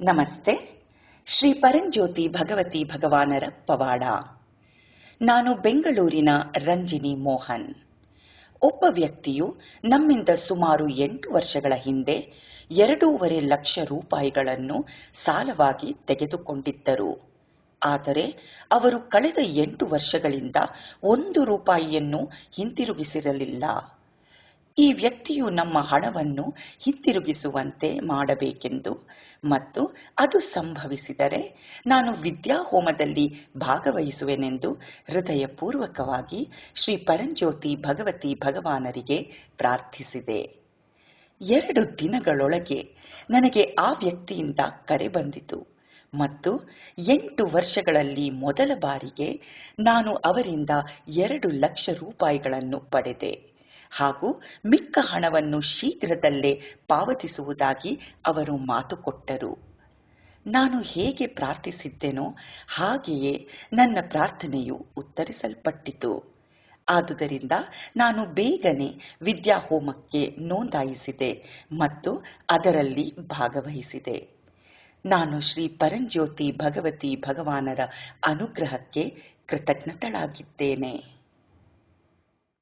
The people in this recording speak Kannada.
ನಮಸ್ತೆ. ಶ್ರೀ ಪರಂಜ್ಯೋತಿ ಭಗವತಿ ಭಗವಾನರ ಪವಾಡ. ನಾನು ಬೆಂಗಳೂರಿನ ರಂಜಿನಿ ಮೋಹನ್. ಒಬ್ಬ ವ್ಯಕ್ತಿಯು ನಮ್ಮಿಂದ ಸುಮಾರು ಎಂಟು ವರ್ಷಗಳ ಹಿಂದೆ ಎರಡೂವರೆ ಲಕ್ಷ ರೂಪಾಯಿಗಳನ್ನು ಸಾಲವಾಗಿ ತೆಗೆದುಕೊಂಡಿದ್ದರು. ಆದರೆ ಅವರು ಕಳೆದ ಎಂಟು ವರ್ಷಗಳಿಂದ ಒಂದು ರೂಪಾಯಿಯನ್ನು ಹಿಂತಿರುಗಿಸಿರಲಿಲ್ಲ. ಈ ವ್ಯಕ್ತಿಯು ನಮ್ಮ ಹಣವನ್ನು ಹಿಂತಿರುಗಿಸುವಂತೆ ಮಾಡಬೇಕೆಂದು ಮತ್ತು ಅದು ಸಂಭವಿಸಿದರೆ ನಾನು ವಿದ್ಯಾಹೋಮದಲ್ಲಿ ಭಾಗವಹಿಸುವೆನೆಂದು ಹೃದಯಪೂರ್ವಕವಾಗಿ ಶ್ರೀ ಪರಂಜ್ಯೋತಿ ಭಗವತಿ ಭಗವಾನರಿಗೆ ಪ್ರಾರ್ಥಿಸಿದೆ. ಎರಡು ದಿನಗಳೊಳಗೆ ನನಗೆ ಆ ವ್ಯಕ್ತಿಯಿಂದ ಕರೆ ಬಂದಿತು ಮತ್ತು ಎಂಟು ವರ್ಷಗಳಲ್ಲಿ ಮೊದಲ ಬಾರಿಗೆ ನಾನು ಅವರಿಂದ ಎರಡು ಲಕ್ಷ ರೂಪಾಯಿಗಳನ್ನು ಪಡೆದೆ. ಹಾಗೂ ಮಿಕ್ಕ ಹಣವನ್ನು ಶೀಘ್ರದಲ್ಲೇ ಪಾವತಿಸುವುದಾಗಿ ಅವರು ಮಾತು ಕೊಟ್ಟರು. ನಾನು ಹೇಗೆ ಪ್ರಾರ್ಥಿಸಿದ್ದೆನೋ ಹಾಗೆಯೇ ನನ್ನ ಪ್ರಾರ್ಥನೆಯು ಉತ್ತರಿಸಲ್ಪಟ್ಟಿತು. ಆದುದರಿಂದ ನಾನು ಬೇಗನೆ ವಿದ್ಯಾಹೋಮಕ್ಕೆ ನೋಂದಾಯಿಸಿದೆ ಮತ್ತು ಅದರಲ್ಲಿ ಭಾಗವಹಿಸಿದೆ. ನಾನು ಶ್ರೀ ಪರಂಜ್ಯೋತಿ ಭಗವತಿ ಭಗವಾನರ ಅನುಗ್ರಹಕ್ಕೆ ಕೃತಜ್ಞತಳಾಗಿದ್ದೇನೆ.